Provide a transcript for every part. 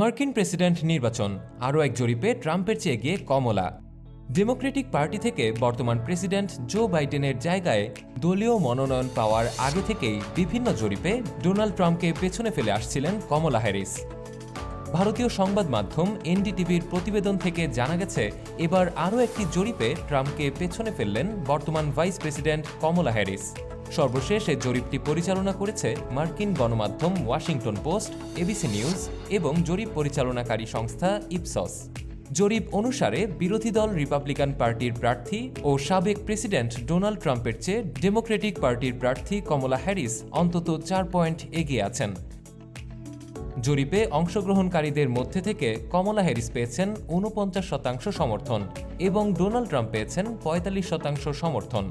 মার্কিন প্রেসিডেন্ট নির্বাচন, আরও এক জরিপে ট্রাম্পের চেয়ে গিয়ে কমলা। ডেমোক্রেটিক পার্টি থেকে বর্তমান প্রেসিডেন্ট জো বাইডেনের জায়গায় দলীয় মনোনয়ন পাওয়ার আগে থেকেই বিভিন্ন জরিপে ডোনাল্ড ট্রাম্পকে পেছনে ফেলে আসছিলেন কমলা হ্যারিস। ভারতীয় সংবাদ মাধ্যম এনডিটিভির প্রতিবেদন থেকে জানা গেছে, এবার আরও একটি জরিপে ট্রাম্পকে পেছনে ফেললেন বর্তমান ভাইস প্রেসিডেন্ট কমলা হ্যারিস। সর্বশেষ এই জরিপটি পরিচালনা করেছে মার্কিন গণমাধ্যম ওয়াশিংটন পোস্ট এবিসি নিউজ এবং জরিপ পরিচালনাকারী সংস্থা ইপসস। জরিপ অনুসারে বিরোধী দল রিপাবলিকান পার্টির প্রার্থী ও সাবেক প্রেসিডেন্ট ডোনাল্ড ট্রাম্পের চেয়ে ডেমোক্রেটিক পার্টির প্রার্থী কমলা হ্যারিস অন্তত চার পয়েন্ট এগিয়ে আছেন। জরিপে অংশগ্রহণকারীদের মধ্যে থেকে কমলা হ্যারিস পেয়েছেন ঊনপঞ্চাশ শতাংশ সমর্থন এবং ডোনাল্ড ট্রাম্প পেয়েছেন পঁয়তাল্লিশ শতাংশ সমর্থন।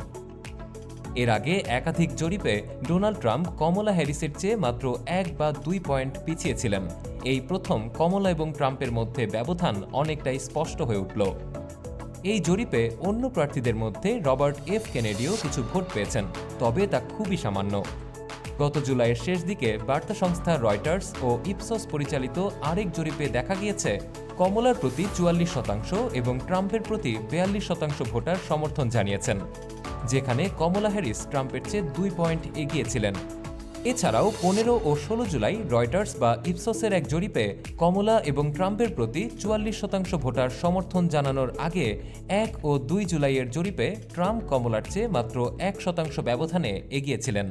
এর আগে একাধিক জরিপে ডোনাল্ড ট্রাম্প কমলা হ্যারিসের চেয়ে মাত্র এক বা দুই পয়েন্ট পিছিয়ে ছিলেন এই প্রথম কমলা এবং ট্রাম্পের মধ্যে ব্যবধান অনেকটাই স্পষ্ট হয়ে উঠল। এই জরিপে অন্য প্রার্থীদের মধ্যে রবার্ট এফ কেনেডিও কিছু ভোট পেয়েছেন, তবে তা খুবই সামান্য। গত জুলাইয়ের শেষ দিকে বার্তা সংস্থা রয়টার্স ও ইপসস পরিচালিত আরেক জরিপে দেখা গিয়েছে, কমলার প্রতি চুয়াল্লিশ শতাংশ এবং ট্রাম্পের প্রতি বেয়াল্লিশ শতাংশ ভোটার সমর্থন জানিয়েছেন। যেখানে কমলা হ্যারিস ট্রাম্পের চেয়ে দুই পয়েন্ট এগিয়েছিলেন। এছাড়াও পনেরো ও ষোলো জুলাই রয়টার্স বা ইপসসের এক জরিপে কমলা এবং ট্রাম্পের প্রতি চুয়াল্লিশ শতাংশ ভোটার সমর্থন জানানোর আগে এক ও দুই জুলাইয়ের জরিপে ট্রাম্প কমলার চেয়ে মাত্র এক শতাংশ ব্যবধানে এগিয়েছিলেন।